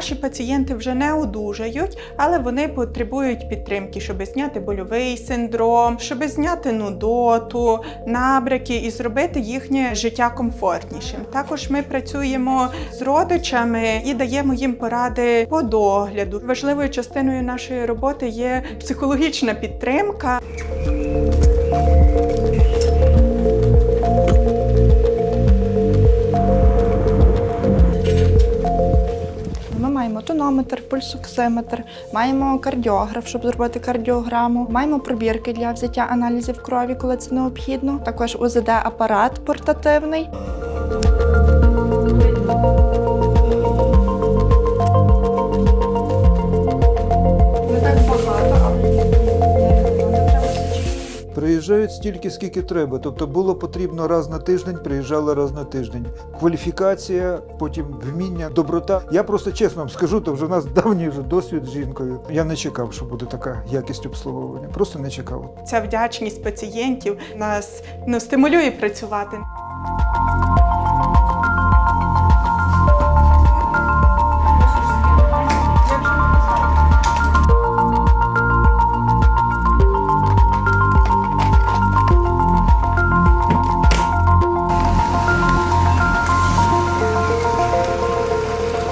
Наші пацієнти вже не одужають, але вони потребують підтримки, щоб зняти больовий синдром, щоб зняти нудоту, набряки і зробити їхнє життя комфортнішим. Також ми працюємо з родичами і даємо їм поради по догляду. Важливою частиною нашої роботи є психологічна підтримка. Маємо тонометр, пульсоксиметр, маємо кардіограф, щоб зробити кардіограму. Маємо пробірки для взяття аналізів крові, коли це необхідно. Також УЗД-апарат портативний. Приїжджають стільки, скільки треба. Тобто було потрібно раз на тиждень, приїжджали раз на тиждень. Кваліфікація, потім вміння, доброта. Я просто чесно вам скажу, то вже в нас давній вже досвід з жінкою. Я не чекав, що буде така якість обслуговування. Просто не чекав. Ця вдячність пацієнтів нас ну, стимулює працювати.